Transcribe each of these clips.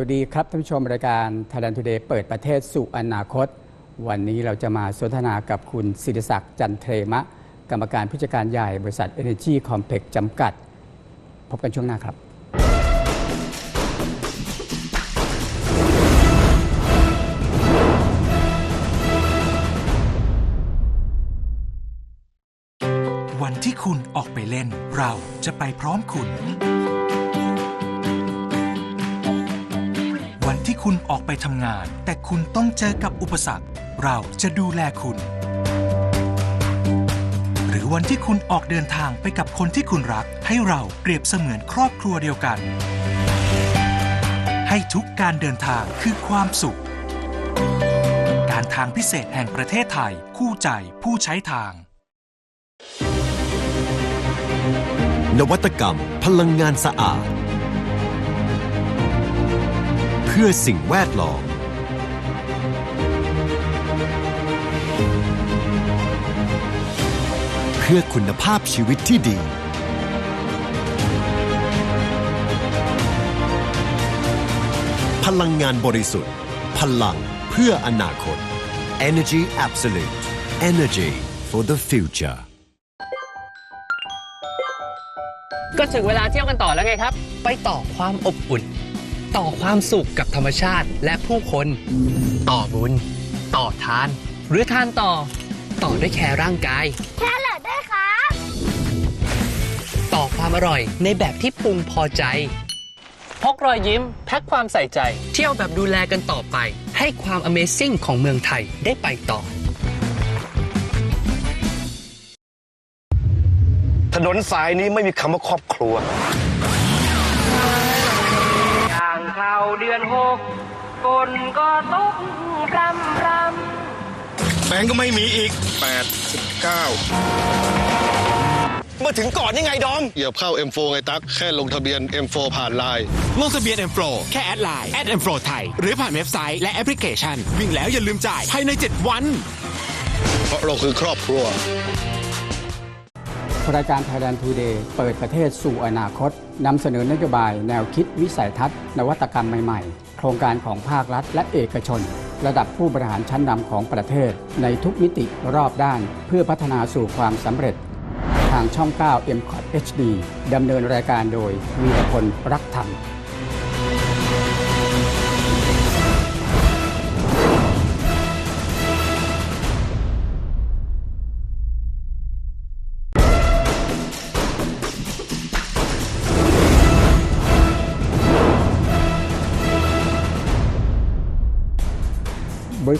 วัสดีครับท่านผู้ชมรายการ Thailand Today เปิดประเทศสู่อนาคต วันนี้เราจะมาสนทนากับคุณศิริศักดิ์จันเทรมะ กรรมการผู้จัดการใหญ่บริษัท Energy Complex จำกัด พบกันช่วงหน้าครับวันที่คุณออกไปเล่น เราจะไปพร้อมคุณ วันที่คุณออกไปทำงาน แต่คุณต้องเจอกับอุปสรรค เราจะดูแลคุณ หรือวันที่คุณออกเดินทางไปกับคนที่คุณรัก ให้เราเปรียบเสมือนครอบครัวเดียวกัน ให้ทุกการเดินทางคือความสุข การทางพิเศษแห่งประเทศไทย คู่ใจผู้ใช้ทาง นวัตกรรม พลังงานสะอาด พื่อสิ่งแวดล้อม เพื่อคุณภาพชีวิตที่ดี พลังงานบริสุทธิ์ พลังเพื่ออนาคต Energy Absolute Energy for the future ก็ถึงเวลาเที่ยวกันต่อแล้วไงครับ ไปต่อความอบอุ่น ต่อความสุขกับธรรมชาติและผู้คน ต่อบุญ ต่อทาน หรือทานต่อ ต่อด้วยแคร์ร่างกาย แค่เหลือด้วยครับ ต่อความอร่อยในแบบที่ปรุงพอใจ พกรอยยิ้ม แพ็คความใส่ใจ เที่ยวแบบดูแลกันต่อไป ให้ความ Amazing ของเมืองไทยได้ไปต่อ ถนนสายนี้ไม่มีคำว่าครอบครัวย่าง เข้าเดือนหกฝนก็ตกพรำพรำแบงก์ก็ไม่มีอีก8 9มาถึงก่อนยังไงดอม เหยียบเข้า M4 ไงตั๊ก แค่ลงทะเบียน M4 ผ่านไลน์ลงทะเบียน M Pro แค่แอดไลน์แอด M Pro ไทย หรือผ่านเว็บไซต์และแอปพลิเคชัน วิ่งแล้วอย่าลืมจ่ายภายใน 7 วัน เพราะเราคือครอบครัว รายการ Thailand Today เปิดประเทศสู่อนาคต นำเสนอนโยบายแนวคิดวิสัยทัศน์ นวัตกรรมใหม่ๆ โครงการของภาครัฐและเอกชน ระดับผู้บริหารชั้นนำของประเทศ ในทุกมิติรอบด้าน เพื่อพัฒนาสู่ความสำเร็จ ทางช่อง 9 m c o t HD ดำเนินรายการโดยวีรพลรักธรรม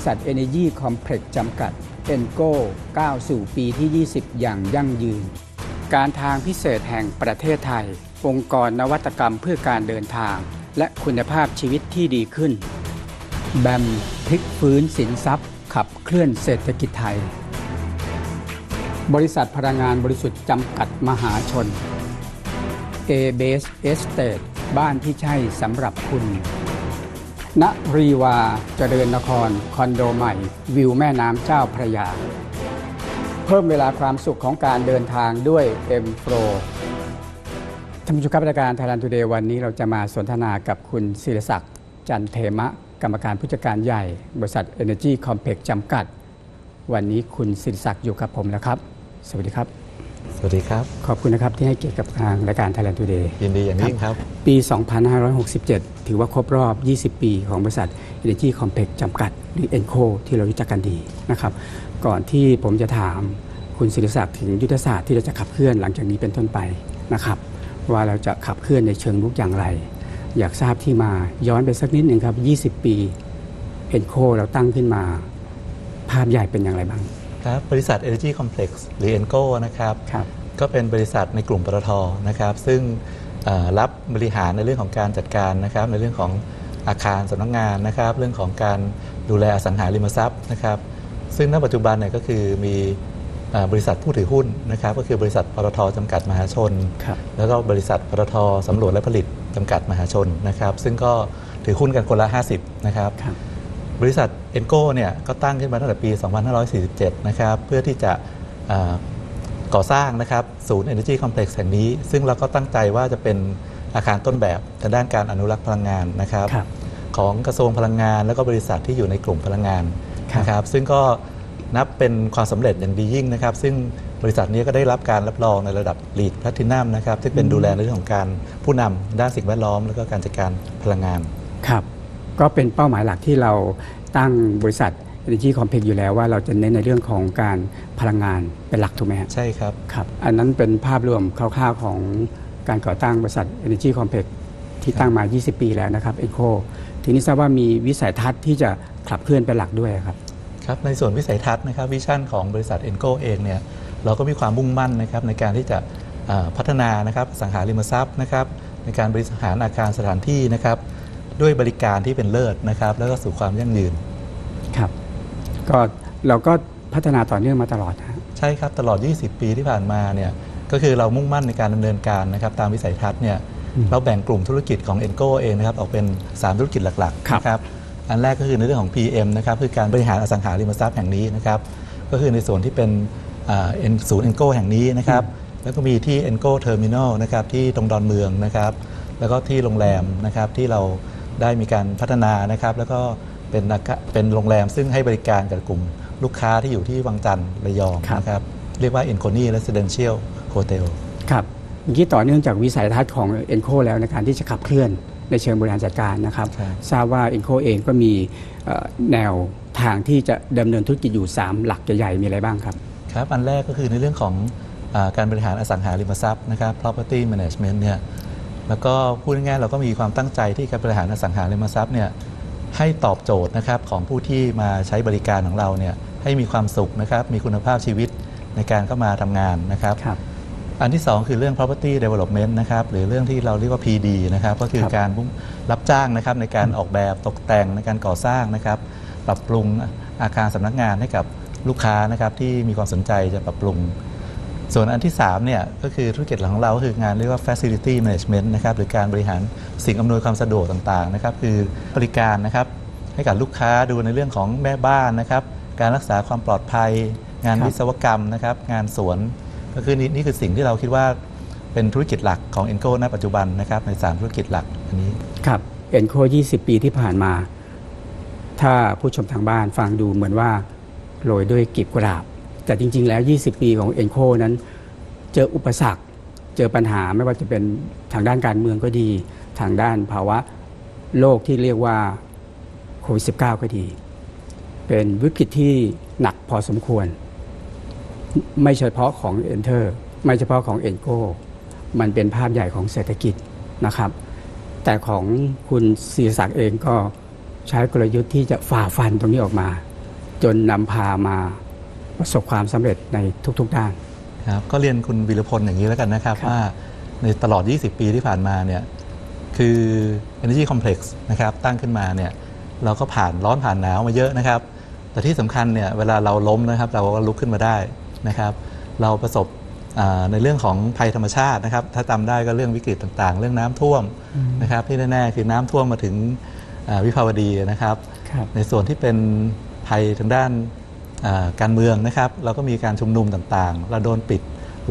ษัท Energy Complex จำกัด e n g o ก้าวสู่ปีที่ 20 อย่างยั่งยืน การทางพิเศษแห่งประเทศไทย องค์กรนวัตกรรมเพื่อการเดินทาง และคุณภาพชีวิตที่ดีขึ้น แบมพลิกฟื้นสินทรัพย์ ขับเคลื่อนเศรษฐกิจไทย บริษัทพลังงานบริสุทธิ์จำกัดมหาชน A Base Estate บ้านที่ใช่สำหรับคุณ ณรีวาเจริญนคร คอนโดใหม่ วิวแม่น้ำเจ้าพระยา เพิ่มเวลาความสุขของการเดินทางด้วย M Pro ท่านผู้ชมครับรายการ Thailand Today วันนี้เราจะมาสนทนากับคุณศิรศักดิ์จันเทมะ กรรมการผู้จัดการใหญ่ บริษัท Energy Complex จำกัด วันนี้คุณศิรศักดิ์อยู่กับผมแล้วครับ สวัสดีครับ สวัสดีครับ ขอบคุณนะครับที่ให้เกียรติกับทางรายการ Thailand Today ยินดีอย่างยิ่งครับ ปี 2567 ถือว่าครบรอบ 20 ปีของบริษัท Energy Complex จำกัด หรือ ENCO ที่เรารู้จักกันดีนะครับ ก่อนที่ผมจะถามคุณศิริศักดิ์ถึงยุทธศาสตร์ที่เราจะขับเคลื่อนหลังจากนี้เป็นต้นไปนะครับว่าเราจะขับเคลื่อนในเชิงลุกอย่างไร อยากทราบที่มาย้อนไปสักนิดหนึ่งครับ 20 ปี ENCO เราตั้งขึ้นมา ภาพใหญ่เป็นอย่างไรบ้าง ครับบริษัท Energy Complex หรือ ENGO นะครับครับก็เป็นบริษัทในกลุ่มปตทนะครับ ซึ่งเอ่อรับบริหารในเรื่องของการจัดการนะครับ ในเรื่องของอาคารสำนักงานนะครับ เรื่องของการดูแลอสังหาริมทรัพย์นะครับ ซึ่งณปัจจุบันเนี่ยก็คือมีเอ่อบริษัทผู้ถือหุ้นนะครับ ก็คือบริษัทปตทจำกัดมหาชนครับแล้วก็บริษัทปตทสำรวจและผลิตจำกัดมหาชนนะครับ ซึ่งก็ถือหุ้นกันคนละ 50 นะครับครับ บริษัทเอ็นโกเนี่ยก็ตั้งขึ้นมาตั้งแต่ปี 2547 นะครับเพื่อที่จะเอ่อก่อสร้างนะครับศูนย์ Energy Complex แห่งนี้ ซึ่งเราก็ตั้งใจว่าจะเป็นอาคารต้นแบบทางด้านการอนุรักษ์พลังงานนะครับครับของกระทรวงพลังงานแล้วก็บริษัทที่อยู่ในกลุ่มพลังงานครับนะครับ ซึ่งก็นับเป็นความสำเร็จอย่างดียิ่งนะครับ ซึ่งบริษัทนี้ก็ได้รับการรับรองในระดับ LEED Platinum นะครับที่เป็นดูแลในเรื่องของการผู้นำด้านสิ่งแวดล้อม แล้วก็การจัดการพลังงานครับ ก็เป็นเป้าหมายหลักที่เราตั้งบริษัท Energy Complex อยู่แล้วว่าเราจะเน้นในเรื่องของการพลังงานเป็นหลักถูกไหมครับใช่ครับครับอันนั้นเป็นภาพรวมคร่าวๆของการก่อตั้งบริษัท Energy Complex ที่ตั้งมา 20 ปีแล้วนะครับ Eco ทีนี้ทราบว่ามีวิสัยทัศน์ที่จะขับเคลื่อนเป็นหลักด้วยครับครับในส่วนวิสัยทัศน์นะครับวิชั่นของบริษัท e n g o เองเนี่ยเราก็มีความมุ่งมั่นนะครับในการที่จะเอ่อพัฒนานะครับอสังหาริมทรัพย์นะครับในการบริหารอาคารสถานที่นะครับ ด้วยบริการที่เป็นเลิศนะครับ แล้วก็สู่ความยั่งยืน ครับ ก็เราก็พัฒนาต่อเนื่องมาตลอดนะใช่ครับตลอด 20 ปีที่ผ่านมาเนี่ยก็คือเรามุ่งมั่นในการดำเนินการนะครับตามวิสัยทัศน์เนี่ยอืมเราแบ่งกลุ่มธุรกิจของ e n g o เองนะครับออกเป็น 3 ธุรกิจหลักครับๆนะครับอันแรกก็คือในเรื่องของ PM นะครับคือการบริหารอสังหาริมทรัพย์แห่งนี้นะครับก็คือในส่วนที่เป็นอ่า N- ศูนย์ e n g o แห่งนี้นะครับแล้วก็มีที่ e n g o Terminal นะครับที่ตรงดอนเมืองนะครับแล้วก็ที่โรงแรมนะครับที่เรา ได้มีการพัฒนานะครับ แล้วก็เป็นอาคาเป็นโรงแรมซึ่งให้บริการกับกลุ่มลูกค้าที่อยู่ที่วังจันทร์ระยองครับนะครับ เรียกว่า e n c o n i Residential Hotel ครับเมื่อกี้ต่อเนื่องจากวิสัยทัศน์ของ e n c o แล้วในการที่จะขับเคลื่อนในเชิงบริหารจัดการนะครับครับทราบว่า e n c o เองก็มีเอ่อแนวทางที่จะดำเนินธุรกิจอยู่ 3 หลักใหญ่ๆมีอะไรบ้างครับครับอันแรกก็คือในเรื่องของอาการบริหารอสังหาริมทรัพย์นะครับ property management เนี่ย แล้วก็พูดง่ายๆเราก็มีความตั้งใจที่การบริหารอสังหาริมทรัพย์เนี่ยให้ตอบโจทย์นะครับของผู้ที่มาใช้บริการของเราเนี่ยให้มีความสุขนะครับมีคุณภาพชีวิตในการเข้ามาทำงานนะครับครับอันที่ 2 คือเรื่อง property development นะครับหรือเรื่องที่เราเรียกว่า PD นะครับก็คือครับการรับจ้างนะครับในการออกแบบตกแต่งในการก่อสร้างนะครับปรับปรุงอาคารสำนักงานให้กับลูกค้านะครับที่มีความสนใจจะปรับปรุง ส่วนอันที่3เนี่ยก็คือธุรกิจหลักของเราก็คืองานเรียกว่า facility management นะครับหรือการบริหารสิ่งอำนวยความสะดวกต่างๆนะครับคือบริการนะครับให้กับลูกค้าดูในเรื่องของแม่บ้านนะครับการรักษาความปลอดภัย งานครับวิศวกรรมนะครับงานสวน ก็คือนี่นี่คือสิ่งที่เราคิดว่าเป็นธุรกิจหลักของ e n g o ณปัจจุบันนะครับใน 3 ธุรกิจหลักอันนี้ครับ e n c o 20 ปีที่ผ่านมา ถ้าผู้ชมทางบ้านฟังดูเหมือนว่าโรยด้วยกลีบกุหลาบ แต่จริง ๆ แล้ว 20 ปีของ e n c o นั้น เจออุปสรรค เจอปัญหาไม่ว่าจะเป็นทางด้านการเมืองก็ดี ทางด้านภาวะโลกที่เรียกว่าโควิด -19 ก็ดี เป็นวิกฤตที่หนักพอสมควร ไม่เฉพาะของ Enter ไม่เฉพาะของ e n c o มันเป็นภาพใหญ่ของเศรษฐกิจนะครับ แต่ของคุณศิริศักดิ์เองก็ใช้กลยุทธ์ที่จะฝ่าฟันตรงนี้ออกมา จนนำพามา ประสบความสำเร็จในทุกๆด้านครับก็เรียนคุณวิรพลอย่างนี้แล้วกันนะครับครับว่าในตลอด 20 ปีที่ผ่านมาเนี่ยคือ Energy Complex นะครับตั้งขึ้นมาเนี่ยเราก็ผ่านร้อนผ่านหนาวมาเยอะนะครับ แต่ที่สำคัญเนี่ยเวลาเราล้มนะครับ เราก็ลุกขึ้นมาได้นะครับ เราประสบอ่าในเรื่องของภัยธรรมชาตินะครับ ถ้าจำได้ก็เรื่องวิกฤตต่างๆ เรื่องน้ำท่วมนะครับ ที่แน่ๆคือน้ำท่วมมาถึงอ่าวิภาวดีนะครับครับ ในส่วนที่เป็นภัยทางด้านอ่า การเมืองนะครับ เราก็มีการชุมนุมต่างๆ เราโดนปิด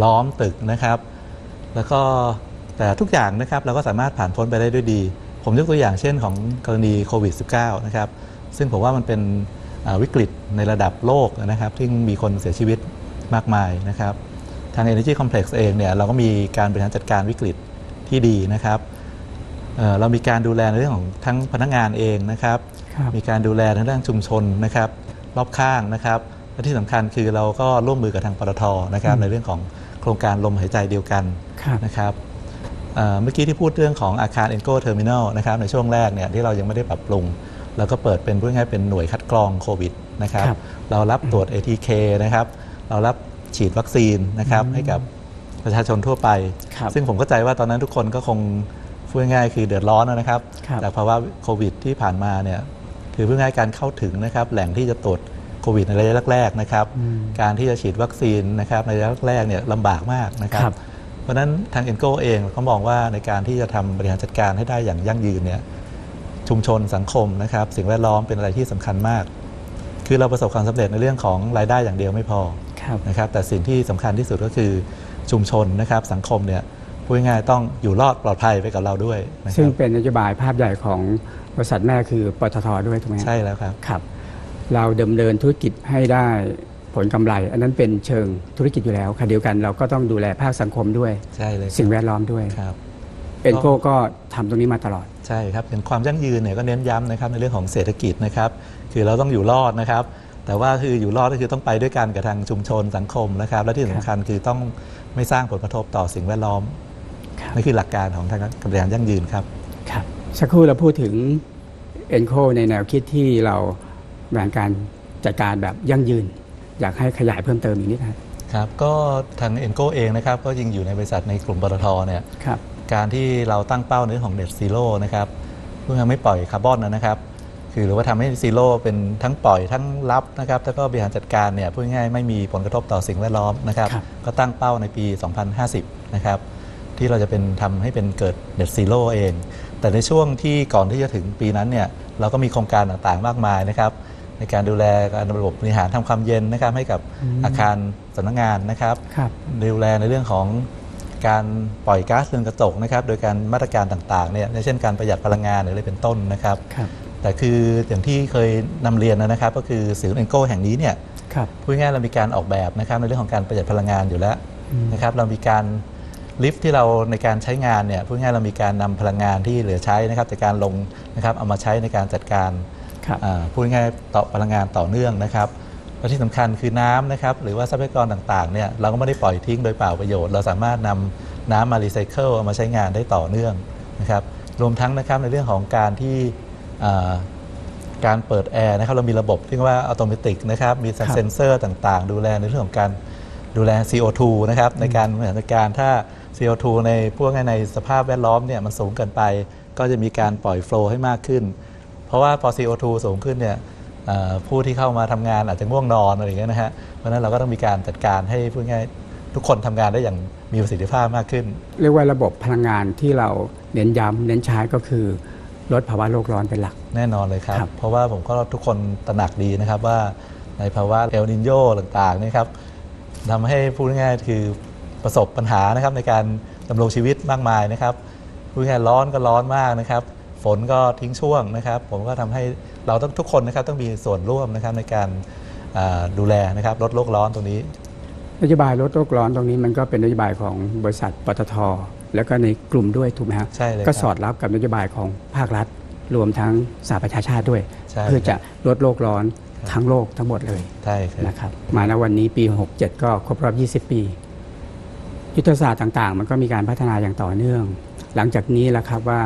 ล้อมตึกนะครับ แล้วก็แต่ทุกอย่างนะครับเราก็สามารถผ่านพ้นไปได้ด้วยดี ผมยกตัวอย่างเช่นของกรณีโควิด -19 นะครับ ซึ่งผมว่ามันเป็นอ่าวิกฤตในระดับโลกนะครับ ที่มีคนเสียชีวิตมากมายนะครับ ทาง Energy Complex เองเนี่ยเราก็มีการบริหารจัดการวิกฤตที่ดีนะครับเอ่อเรามีการดูแลในเรื่องของทั้งพนักงานเองนะครับครับมีการดูแลทางด้านชุมชนนะครับ รอบข้างนะครับและที่สำคัญคือเราก็ร่วมมือกับทางปตทนะครับอืมในเรื่องของโครงการลมหายใจเดียวกันครับนะครับเอ่อเมื่อกี้ที่พูดเรื่องของอาคาร e n g o Terminal นะครับในช่วงแรกเนี่ยที่เรายังไม่ได้ปรับปรุงเราก็เปิดเป็นพูดง่ายๆเป็นหน่วยคัดกรองโควิดนะครับครับเรารับตรวจ ATK นะครับเรารับฉีดวัคซีนนะครับให้กับประชาชนทั่วไปครับซึ่งผมเข้าใจว่าตอนนั้นทุกคนก็คงพูดง่ายๆคือเดือดร้อนนะครับครับ จากภาวะโควิดที่ผ่านมาเนี่ย คือพูดง่ายๆการเข้าถึงนะครับแหล่งที่จะตรวจโควิดในระยะแรกๆนะครับอืมการที่จะฉีดวัคซีนนะครับในระยะแรกๆเนี่ยลำบากมากนะครับครับเพราะฉะนั้นทางเอ็นโกเองเขามองว่าในการที่จะทำบริหารจัดการให้ได้อย่างยั่งยืนเนี่ยชุมชนสังคมนะครับสิ่งแวดล้อมเป็นอะไรที่สำคัญมาก คือเราประสบความสำเร็จในเรื่องของรายได้อย่างเดียวไม่พอครับนะครับแต่สิ่งที่สำคัญที่สุดก็คือชุมชนนะครับสังคมเนี่ย พูดง่ายๆต้องอยู่รอดปลอดภัยไปกับเราด้วยนะคซึ่งรับเป็นนโยบายภาพใหญ่ของบริษัทแม่คือปตทด้วยถูกไหมใช่แล้วครับ ครับ เราดำเนินธุรกิจให้ได้ผลกำไร อันนั้นเป็นเชิงธุรกิจอยู่แล้วค่ะเดียวกันเราก็ต้องดูแลภาคสังคมด้วย ใช่เลยสิ่งแวดล้อมด้วย ครับ เอ็นโกก็ทำตรงนี้มาตลอด ใช่ครับอย่างความยั่งยืนเนี่ยก็เน้นย้ำนะครับในเรื่องของเศรษฐกิจนะครับคือเราต้องอยู่รอดนะครับ แต่ว่าคืออยู่รอดก็คือต้องไปด้วยกันกับทางชุมชนสังคมนะครับ และที่สำคัญคือต้องไม่สร้างผลกระทบต่อสิ่งแวดล้อมครับ นี่คือหลักการของทางการบริหารยั่งยืนครับครับ สักครู่เราพูดถึงเอ็นโคในแนวคิดที่เราบริหารการจัดการแบบยั่งยืน อยากให้ขยายเพิ่มเติมอีกนิดนะครับครับก็ทางเอ็นโกเองนะครับก็ยิงอยู่ในบริษัทในกลุ่มปตทเนี่ยครับการที่เราตั้งเป้าในเรื่องของ Net Zero นะครับเพื่อไม่ปล่อยคาร์บอนนะครับคือหรือว่าทำให้ซีโร่เป็นทั้งปล่อยทั้งรับนะครับแล้วก็บริหารจัดการเนี่ยพูดง่ายๆไม่มีผลกระทบต่อสิ่งแวดล้อมนะครับครับก็ตั้งเป้าในปี 2050 นะครับ ที่เราจะเป็นทำให้เป็นเกิด Net Zero เอง แต่ในช่วงที่ก่อนที่จะถึงปีนั้นเนี่ยเราก็มีโครงการต่างๆมากมายนะครับ ในการดูแลการระบบบริหารทำความเย็นนะครับให้กับอาคารสำนักงานนะครับครับดูแลในเรื่องของการปล่อยก๊าซเรือนกระจกนะครับ โดยการมาตรการต่างๆเนี่ยเช่นการประหยัดพลังงานหรืออะไรเป็นต้นนะครับครับแต่คืออย่างที่เคยนำเรียนนะครับ ก็คือศูนย์เอ็นโกแห่งนี้เนี่ยครับพูดง่ายๆเรามีการออกแบบนะครับในเรื่องของการประหยัดพลังงานอยู่แล้วอืมนะครับ เรามีการ ลิฟต์ที่เราในการใช้งานเนี่ยพูดง่ายๆเรามีการนำพลังงานที่เหลือใช้นะครับจากการลงนะครับเอามาใช้ในการจัดการครับอ่าพูดง่ายๆต่อพลังงานต่อเนื่องนะครับและที่สำคัญคือน้ำนะครับหรือว่าทรัพยากรต่างๆเนี่ยเราก็ไม่ได้ปล่อยทิ้งโดยเปล่าประโยชน์ เราสามารถนำน้ำมารีไซเคิลเอามาใช้งานได้ต่อเนื่องนะครับรวมทั้งนะครับในเรื่องของการที่อ่าการเปิดแอร์นะครับเรามีระบบที่เรียกว่าอัตโนมัตินะครับมีครับเซ็นเซอร์ต่างๆ ดูแลในเรื่องของการดูแล CO2 นะครับในการบริหารจัดการถ้า CO2 ในพวกในสภาพแวดล้อมเนี่ยมันสูงเกินไป ก็จะมีการปล่อยโฟลว์ให้มากขึ้น เพราะว่าพอ CO2 สูงขึ้นเนี่ยเอ่อผู้ที่เข้ามาทำงานอาจจะง่วงนอนอะไรอย่างเงี้ยนะฮะ เพราะฉะนั้นเราก็ต้องมีการจัดการให้พูดง่ายทุกคนทำงานได้อย่างมีประสิทธิภาพมากขึ้น เรียกว่าระบบพลังงานที่เราเน้นย้ำเน้นใช้ก็คือลดภาวะโลกร้อนเป็นหลัก แน่นอนเลยครับครับเพราะว่าผมก็ทุกคนตระหนักดีนะครับว่าในภาวะเอลนินโยต่างๆนี่ครับทำให้พูดง่ายๆคือ ประสบปัญหานะครับในการดำรงชีวิตมากมายนะครับพูดง่ายๆร้อนก็ร้อนมากนะครับ ฝนก็ทิ้งช่วงนะครับ ผมก็ทำให้เราต้องทุกคนนะครับต้องมีส่วนร่วมนะครับในการอ่าดูแลนะครับลดโลกร้อนตรงนี้นโยบายลดโลกร้อนตรงนี้มันก็เป็นนโยบายของบริษัทปตท แล้วก็ในกลุ่มด้วยถูกไหมครับใช่เลยก็ครับสอดรับกับนโยบายของภาครัฐ รวมทั้งสหประชาชาติด้วยใช่เพื่อจะลดโลกร้อนครับทั้งโลกทั้งหมดเลยใช่ครับนะครับมาณวันนี้ปี 67 ก็ครบรอบ 20 ปี ยุทธศาสตร์ต่างๆ มันก็มีการพัฒนาอย่างต่อเนื่อง หลังจากนี้แหละครับว่า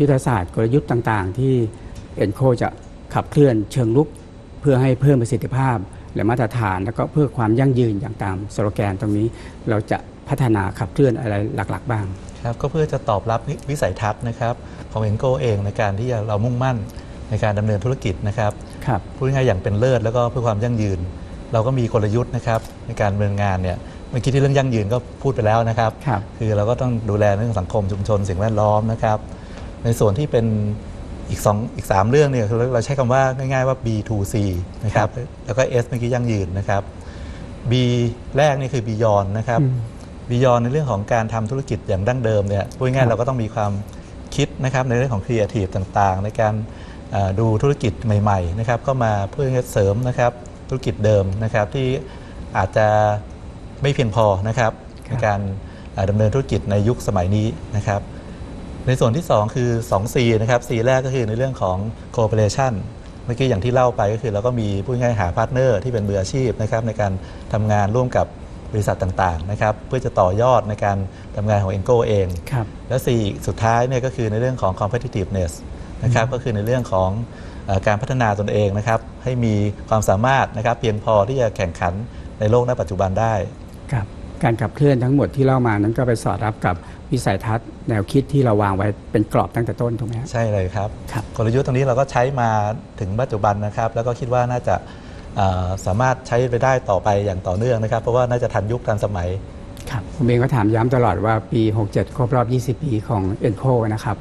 ยุทธศาสตร์กลยุทธ์ต่างๆ ที่เอ็นโคจะขับเคลื่อนเชิงลุก เพื่อให้เพิ่มประสิทธิภาพ และมาตรฐานแล้วก็เพื่อความยั่งยืนอย่างตามสโลแกนตรงนี้เราจะพัฒนาขับเคลื่อนอะไรหลักๆ บ้างครับก็เพื่อจะตอบรับวิวิสัยทัศน์นะครับของเอ็นโกเองในการที่จะเรามุ่งมั่นในการดำเนินธุรกิจนะครับครับพูดง่ายๆอย่างเป็นเลิศแล้วก็เพื่อความยั่งยืน เราก็มีกลยุทธ์นะครับในการดำเนินงานเนี่ย เมื่อกี้ที่เรื่องยั่งยืนก็พูดไปแล้วนะครับ ครับ คือเราก็ต้องดูแลเรื่องสังคมชุมชนสิ่งแวดล้อมนะครับ ในส่วนที่เป็นอีกสองอีกสามเรื่องเนี่ยคือเราใช้คำว่าง่ายๆว่า B2C นะครับแล้วก็ S เมื่อกี้ยั่งยืนนะครับ B แรกนี่คือ Beyond นะครับ อืมบิยอนในเรื่องของการทำธุรกิจอย่างดั้งเดิมเนี่ยพูดครัง่ายบๆเราก็ต้องมีความคิดนะครับในเรื่องของครีเอทีฟต่างๆ ในการเอ่อดูธุรกิจใหม่ๆนะครับก็มาเพื่อให้เสริมนะครับธุรกิจเดิมนะครับที่อาจจะ ไม่เพียงพอนะครับในการเอ่อดำเนินธุรกิจในยุคสมัยนี้นะครับ ในส่วนที่ 2 คือ 2C นะครับ C แรกก็คือในเรื่องของ cooperation เมื่อกี้อย่างที่เล่าไปก็คือเราก็มีพูดง่ายๆหาพาร์ทเนอร์ที่เป็นมืออาชีพนะครับในการทำงานร่วมกับบริษัทต่างๆนะครับเพื่อจะต่อยอดในการทำงานของ Engo เองครับและสี่สุดท้ายเนี่ยก็คือในเรื่องของ competitiveness นะครับก็คือในเรื่องของเออการพัฒนาตนเองนะครับให้มีความสามารถนะครับเพียงพอที่จะแข่งขันในโลกณปัจจุบันได้ครับ การขับเคลื่อนทั้งหมดที่เล่ามานั้นก็ไปสอดรับกับวิสัยทัศน์แนวคิดที่เราวางไว้เป็นกรอบตั้งแต่ต้นถูกไหมครับใช่เลยครับครับกลยุทธ์ตรงนี้เราก็ใช้มาถึงปัจจุบันนะครับ แล้วก็คิดว่าน่าจะเอ่อสามารถใช้ไปได้ต่อไปอย่างต่อเนื่องนะครับ เพราะว่าน่าจะทันยุคทันสมัยครับผมเองก็ถามย้ำตลอดว่าปี 67 ครบรอบ 20 ปีของ e n c o นะครับ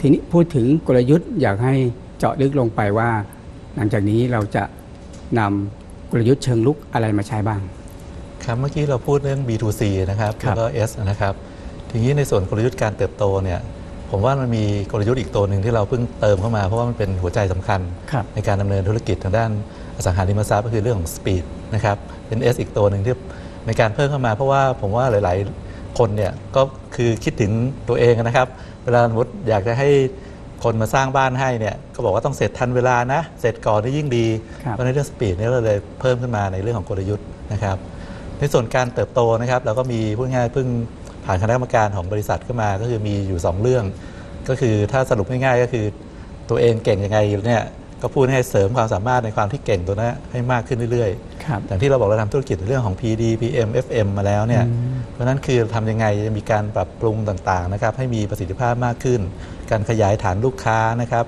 ทีนี้พูดถึงกลยุทธ์อยากให้เจาะลึกลงไปว่า หลังจากนี้เราจะนำกลยุทธ์เชิงลุกอะไรมาใช้บ้าง ครับเมื่อกี้เราพูดเรื่อง B2C นะครับครัแล้บวก็ S นะครับทีนี้ในส่วนกลยุทธ์การเติบโตเนี่ยผมว่ามันมีกลยุทธ์อีกตัวหนึ่งที่เราเพิ่งเติมเข้ามาเพราะว่ามันเป็นหัวใจสำคัญครับในการดำเนินธุรกิจทางด้านอสังหาริมทรัพย์ก็คือเรื่องของ speed นะครับเป็น S อีกตัวหนึ่งที่ในการเพิ่มเข้ามา เพราะว่าผมว่าหลาย ๆ คนเนี่ยก็คือคิดถึงตัวเองนะครับ เวลาสมมติอยากจะให้คนมาสร้างบ้านให้เนี่ยก็บอกว่าต้องเสร็จทันเวลานะ เสร็จก่อนนี่ยิ่งดีครับเพราะในเรื่องสปีดเนี่ยเราเลยเพิ่มขึ้นมาในเรื่องของกลยุทธ์นะครับ ในส่วนการเติบโตนะครับเราก็มีพูดง่ายๆเพิ่งผ่านคณะกรรมการของบริษัทเข้ามา ก็คือมีอยู่ 2 เรื่อง ก็คือถ้าสรุปง่ายๆก็คือ ตัวเองเก่งยังไงเนี่ยก็พูดให้เสริมความสามารถในความที่เก่งตัวนั้นให้มากขึ้นเรื่อยครับๆอย่างที่เราบอกเราทำธุรกิจในเรื่องของ PD PM FM มาแล้วเนี่ยเพราะฉะนั้นคือทำยังไงจะมีการปรับปรุงต่างๆนะครับให้มีประสิทธิภาพมากขึ้น การขยายฐานลูกค้านะครับ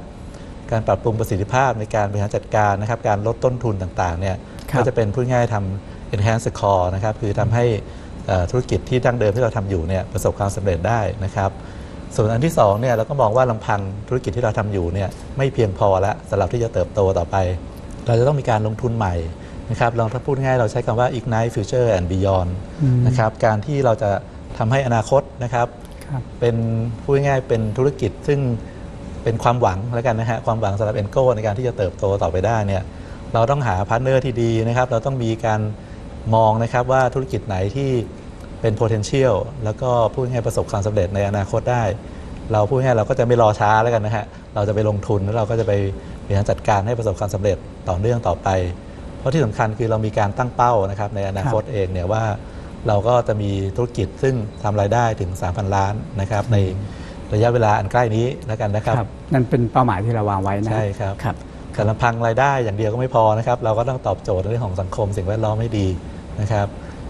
การปรับปรุงประสิทธิภาพในการบริหารจัดการนะครับการลดต้นทุนต่างๆเนี่ยครับก็จะเป็นพูดง่ายๆทำ enhance the core นะครับคือทำให้เอ่อธุรกิจที่ดั้งเดิมที่เราทำอยู่เนี่ยประสบความสำเร็จได้นะครับส่วนอันที่2เนี่ยเราก็มองว่าลำพังธุรกิจที่เราทำอยู่เนี่ยไม่เพียงพอแล้วสำหรับที่จะเติบโตต่อไป เราจะต้องมีการลงทุนใหม่นะครับลองถ้าพูดง่ายๆเราใช้คำว่า ignite future and beyond อืมนะครับการที่เราจะทำให้อนาคตนะครับครับเป็นพูดง่ายๆเป็นธุรกิจซึ่งเป็นความหวังแล้วกันนะฮะความหวังสำหรับเอ็นโกในการที่จะเติบโตต่อไปได้เนี่ยเราต้องหาพาร์ทเนอร์ที่ดีนะครับเราต้องมีการ มองนะครับว่าธุรกิจไหนที่เป็น potential แล้วก็พูดง่ายๆประสบความสำเร็จในอนาคตได้ เราพูดง่ายๆเราก็จะไม่รอช้าแล้วกันนะฮะเราจะไปลงทุนแล้วเราก็จะไปบริหารจัดการให้ประสบความสำเร็จต่อเนื่องต่อไป เพราะที่สำคัญคือเรามีการตั้งเป้านะครับในอนาคตเองเนี่ยว่าเราก็จะมีธุรกิจซึ่งทำรายได้ถึง 3,000 ล้านนะครับในระยะเวลาอันใกล้นี้แล้วกันนะครับครับนั่นเป็นเป้าหมายที่เราวางไว้นะใช่ครับครับ แต่ลำพังรายได้อย่างเดียวก็ไม่พอนะครับ เราก็ต้องตอบโจทย์ในเรื่องของสังคม สิ่งแวดล้อมให้ดีนะครับ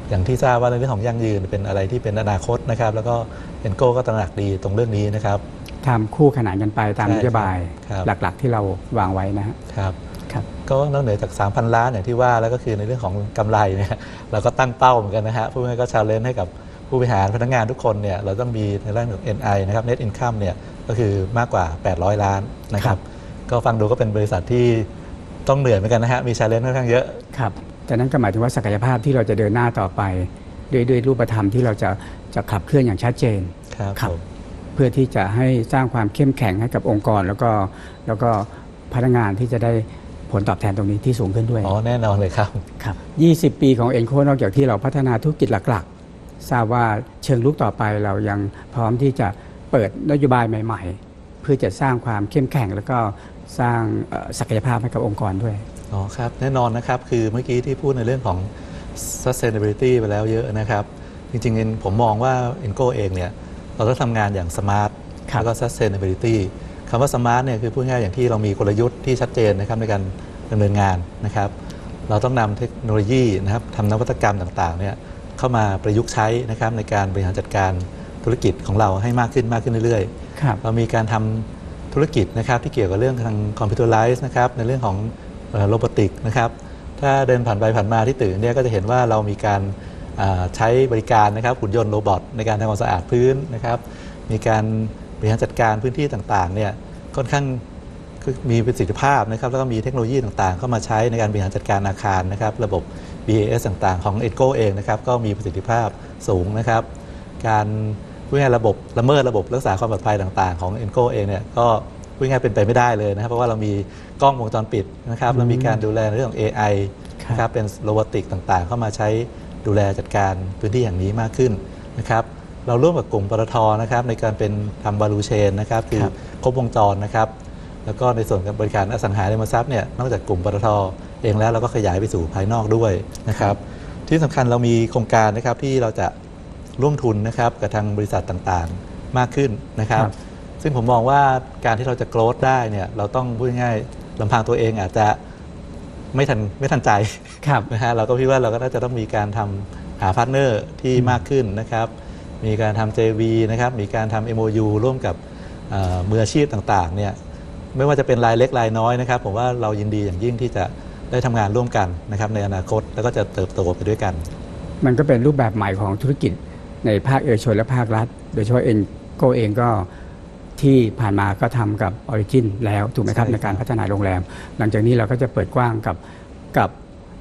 อย่างที่ทราบว่าในเรื่องของยั่งยืนเป็นอะไรที่เป็นอนาคตนะครับ แล้วก็เอ็นโก้ก็ตระหนักดีตรงเรื่องนี้นะครับทำคู่ขนานกันไปตามใช่นโยบายครับหลักๆ ที่เราวางไว้นะฮะครับครับก็นอกเหนือจาก 3,000 ล้านอย่างที่ว่าแล้วก็คือในเรื่องของกำไรเนี่ยเราก็ตั้งเป้าเหมือนกันนะฮะผู้บริหารก็ชาเลนจ์ให้กับผู้บริหารพนักงานทุกคนเนี่ยเราต้องมีในเรื่องของ NI นะครับ Net Income เนี่ยก็คือมากกว่า 800 ล้านนะครับ ก็ฟังดูก็เป็นบริษัทที่ต้องเหนื่อยเหมือนกันนะฮะ มีชาเลนจ์ค่อนข้างเยอะ ครับแต่นั้นก็หมายถึงว่าศักยภาพที่เราจะเดินหน้าต่อไปด้วยด้วยรูปธรรมที่เราจะจะขับเคลื่อนอย่างชัดเจน ครับครับ ผมเพื่อที่จะให้สร้างความเข้มแข็งให้กับองค์กร แล้วก็แล้วก็พนักงานที่จะได้ผลตอบแทนตรงนี้ที่สูงขึ้นด้วยอ๋อแน่นอนเลยครับ ครับ 20 ปีของเอ็นโคนอกจากที่เราพัฒนาธุรกิจหลักๆ ทราบว่าเชิงลุกต่อไปเรายังพร้อมที่จะเปิดนโยบายใหม่ ๆ เพื่อจะสร้างความเข้มแข็งแล้วก็ สร้างเอ่อศักยภาพให้กับองค์กรด้วยอ๋อครับแน่นอนนะครับคือเมื่อกี้ที่พูดในเรื่องของ sustainability ไปแล้วเยอะนะครับ จริงๆ ผมมองว่า Engo เองเนี่ยเราต้องทำงานอย่าง smart ครับแล้วก็ sustainability คำว่า smart เนี่ยคือพูดง่ายๆอย่างที่เรามีกลยุทธ์ที่ชัดเจนนะครับในการดำเนินงานนะครับ เราต้องนำเทคโนโลยีนะครับทำนวัตกรรมต่างๆเนี่ยเข้ามาประยุกต์ใช้นะครับในการบริหารจัดการธุรกิจของเราให้มากขึ้นมากขึ้นเรื่อยๆครับเรามีการทำ ธุรกิจนะครับที่เกี่ยวกับเรื่องทางคอมพิวเตอร์ไลซ์นะครับในเรื่องของโรบอติกนะครับถ้าเดินผ่านไปผ่านมาที่ตึกเนี่ยก็จะเห็นว่าเรามีการใช้บริการนะครับหุ่นยนต์โรบอทในการทำความสะอาดพื้นนะครับมีการบริหารจัดการพื้นที่ต่างๆเนี่ยค่อนข้างมีประสิทธิภาพนะครับแล้วก็มีเทคโนโลยีต่างๆ เข้ามาใช้ในการบริหารจัดการอาคารนะครับระบบ BAS ต่างๆ ของ e d g o เองนะครับก็มีประสิทธิภาพสูงนะครับ การ พูดง่ายๆระบบละเมิดระบบรักษาความปลอดภัยต่างๆ ของ e n c o เองเนี่ยก็พูดง่ายๆเป็นไปไม่ได้เลยนะครับเพราะว่าเรามีกล้องวงจรปิดนะครับเรามีการดูแลในเรื่องของ AI ครับนะครับเป็นโรบอติกต่างๆ เข้ามาใช้ดูแลจัดการพื้นที่อย่างนี้มากขึ้นนะครับเราร่วมกับกลุ่มปตทนะครับในการเป็นทำบาลูเชนนะครับคือครบวงจรนะครับแล้วก็ในส่วนการบริการอสังหาริมทรัพย์เนี่ยนอกจากกลุ่มปตทเองแล้วเราก็ขยายไปสู่ภายนอกด้วยนะครับที่สำคัญเรามีโครงการนะครับที่เราจะ ร่วมทุนนะครับกับทางบริษัทต่างๆมากขึ้นนะครับครับ ซึ่งผมมองว่าการที่เราจะโกรธได้เนี่ยเราต้องพูดง่ายๆลำพังตัวเองอาจจะไม่ทันไม่ทันใจครับนะฮะเราก็คิดว่าเราก็น่าจะต้องมีการทำหาพาร์ทเนอร์ที่มากขึ้นนะครับ มีการทำ JV นะครับ มีการทำ MOU ร่วมกับเอ่อมืออาชีพต่างๆเนี่ยไม่ว่าจะเป็นรายเล็กรายน้อยนะครับ ผมว่าเรายินดีอย่างยิ่งที่จะได้ทำงานร่วมกันนะครับในอนาคตแล้วก็จะเติบโตไปด้วยกัน มันก็เป็นรูปแบบใหม่ของธุรกิจ ในภาคเอกชนและภาครัฐ โดยเฉพาะเอ็นโกเองก็ที่ผ่านมาก็ทำกับออริจินแล้วถูกไหมครับใช่ในครับการพัฒนาโรงแรม หลังจากนี้เราก็จะเปิดกว้างกับกับ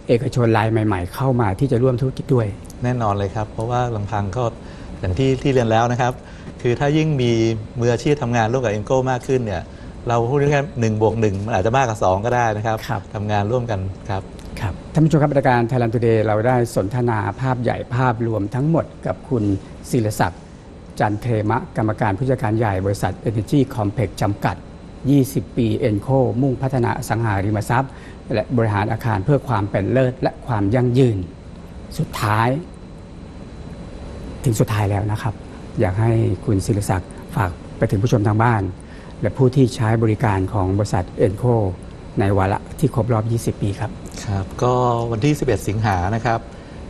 เอกชนรายใหม่ ๆ เข้ามาที่จะร่วมธุรกิจด้วย แน่นอนเลยครับ เพราะว่าลำพังก็อย่างที่ที่เรียนแล้วนะครับ คือถ้ายิ่งมีมืออาชีพทำงานร่วมกับเอ็นโกมากขึ้นเนี่ยเราพูดได้แค่หนึ่งบวกหนึ่งมันอาจจะมากกว่าสองก็ได้นะครับครับทำงานร่วมกันครับครับ ท่านผู้ชมครับรายการ Thailand Today เราได้สนทนาภาพใหญ่ภาพรวมทั้งหมดกับคุณศิลศักดิ์จันเทมะกรรมการผู้จัดการใหญ่บริษัท Energy Complex จำกัด 20 ปีเอ็นโคมุ่งพัฒนาสังหาริมทรัพย์ และบริหารอาคารเพื่อความเป็นเลิศ และความยั่งยืน สุดท้าย ถึงสุดท้ายแล้วนะครับ อยากให้คุณศิลศักดิ์ฝากไปถึงผู้ชมทางบ้าน และผู้ที่ใช้บริการของบริษัทเอ็นโค ในวาระที่ครบรอบ 20 ปีครับ ครับ ก็วันที่ 11 สิงหานะครับ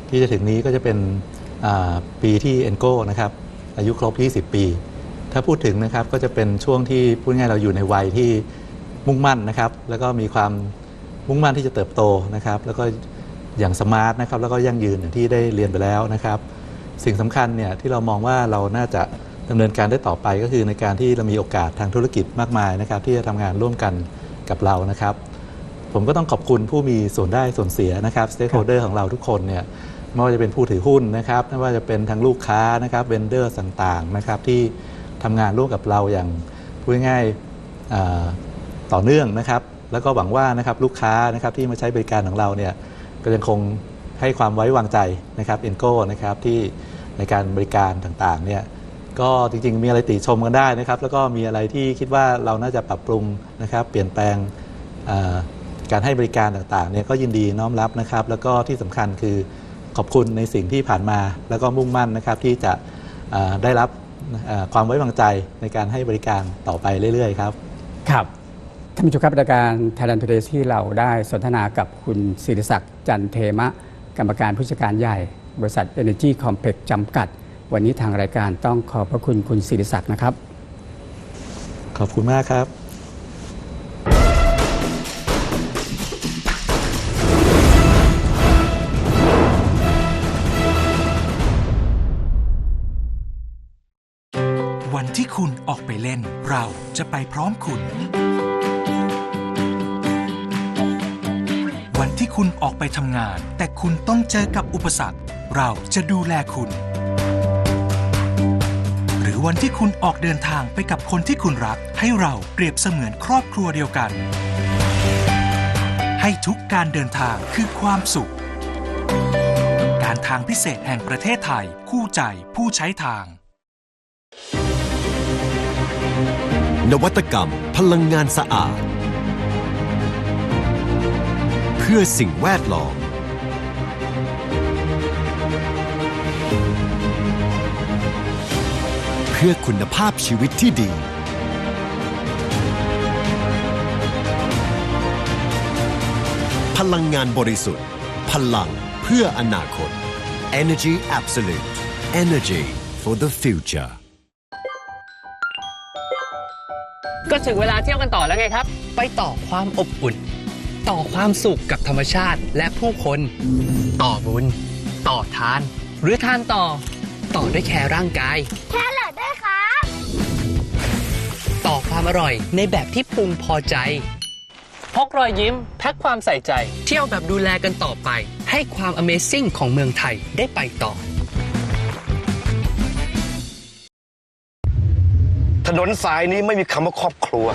ที่จะถึงนี้ก็จะเป็นปีที่ e n g o นะครับอายุครบ 20 ปี ถ้าพูดถึงนะครับก็จะเป็นช่วงที่พูดง่ายเราอยู่ในวัยที่มุ่งมั่นนะครับ แล้วก็มีความมุ่งมั่นที่จะเติบโตนะครับ แล้วก็อย่างสมาร์ทนะครับ แล้วก็ยั่งยืนอย่างที่ได้เรียนไปแล้วนะครับ สิ่งสำคัญเนี่ยที่เรามองว่าเราน่าจะดำเนินการได้ต่อไปก็คือในการที่เรามีโอกาสทางธุรกิจมากมายนะครับ ที่จะทำงานร่วมกัน กับเรานะครับ ผมก็ต้องขอบคุณผู้มีส่วนได้ส่วนเสียนะครับ stakeholder ของเราทุกคนเนี่ยไม่ว่าจะเป็นผู้ถือหุ้นนะครับไม่ว่าจะเป็นทางลูกค้านะครับเวนเดอร์ต่างๆนะครับที่ทำงานร่วมกับเราอย่างพูดง่ายๆต่อเนื่องนะครับ แล้วก็หวังว่านะครับลูกค้านะครับที่มาใช้บริการของเราเนี่ยก็ยังคงให้ความไว้วางใจนะครับเอ็นโก้นะครับที่ในการบริการต่างๆเนี่ย ก็จริงๆ มีอะไรติชมกันได้นะครับ แล้วก็มีอะไรที่คิดว่าเราน่าจะปรับปรุงนะครับ เปลี่ยนแปลงการให้บริการต่างๆเนี่ยก็ยินดีน้อมรับนะครับ แล้วก็ที่สำคัญคือขอบคุณในสิ่งที่ผ่านมา แล้วก็มุ่งมั่นนะครับที่จะได้รับความไว้วางใจในการให้บริการต่อไปเรื่อย ๆ ครับ ครับท่านผู้ชมครับรายการ Thailand Today ที่เราได้สนทนากับคุณศิริศักดิ์จันเทมะ กรรมการผู้จัดการใหญ่ บริษัท Energy Complex จำกัด วันนี้ทางรายการต้องขอบพระคุณคุณศิริศักดิ์นะครับ ขอบคุณมากครับวันที่คุณออกไปเล่น เราจะไปพร้อมคุณ วันที่คุณออกไปทำงาน แต่คุณต้องเจอกับอุปสรรค เราจะดูแลคุณห รือวันที่คุณออกเดินทางไปกับคนที่คุณรัก ให้เราเปรียบเสมือนครอบครัวเดียวกัน ให้ทุกการเดินทางคือความสุข การทางพิเศษแห่งประเทศไทย คู่ใจผู้ใช้ทาง นวัตกรรม พลังงานสะอาด เพื่อสิ่งแวดล้อม พื่อคุณภาพชีวิตที่ดี พลังงานบริสุทธิ์ พลังเพื่ออนาคต Energy Absolute Energy for the future ก็ถึงเวลาเที่ยวกันต่อแล้วไงครับ ไปต่อความอบอุ่น ต่อความสุขกับธรรมชาติและผู้คน ต่อบุญ ต่อทาน หรือทานต่อ ต่อด้วยแคร์ร่างกาย แค่เหลือด้วยครับ ต่อความอร่อยในแบบที่พึงพอใจ พกรอยยิ้ม แพ็คความใส่ใจ เที่ยวแบบดูแลกันต่อไป ให้ความ Amazing ของเมืองไทยได้ไปต่อ ถนนสายนี้ไม่มีคำว่าครอบครัว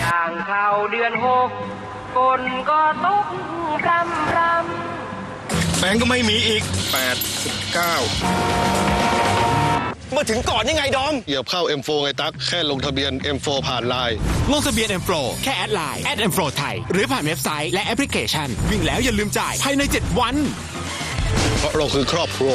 อย่างเข้าเดือนหกฝนก็ตกพรำพรำ แฟนก็ไม่มีอีก8 9มาถึงก่อนยังไงดอม เหยียบเข้า M4 ไงตั๊กแค่ลงทะเบียน M4 ผ่านไลน์ลงทะเบียน M Pro แค่แอดไลน์ m Pro ไทย หรือผ่านเว็บไซต์และแอปพลิเคชัน วิ่งแล้วอย่าลืมจ่ายภายใน 7 วัน เพราะเราคือครอบครัว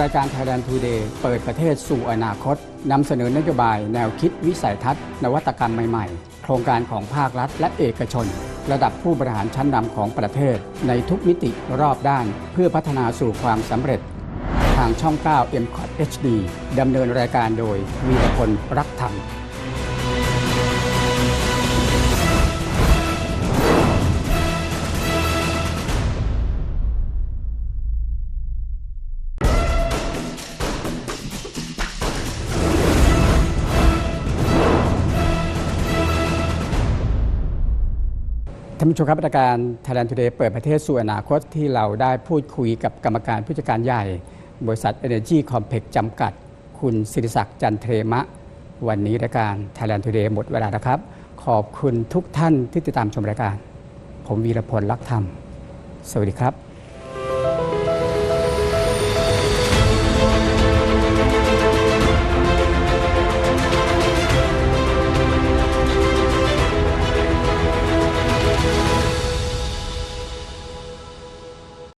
รายการ Thailand Today เปิดประเทศสู่อนาคตนำเสนอนโยบาย แนวคิดวิสัยทัศน์ นวัตกรรมใหม่ ๆ โครงการของภาครัฐและเอกชน ระดับผู้บริหารชั้นนำของประเทศ ในทุกมิติรอบด้าน เพื่อพัฒนาสู่ความสำเร็จ ทางช่อง 9 m c o t HD ดำเนินรายการโดยวีรพลรักธรรมานผู้ชมครับรายการ Thailand Today เปิดประเทศสู่อนาคตที่เราได้พูดคุยกับกรรมการผู้จัดการใหญ่ บริษัท Energy Complex จำกัด คุณศิริศักดิ์จันเทมะ วันนี้รายการ Thailand Today หมดเวลาแล้วครับ ขอบคุณทุกท่านที่ติดตามชมรายการ ผมวีรพลลักธรรม สวัสดีครับ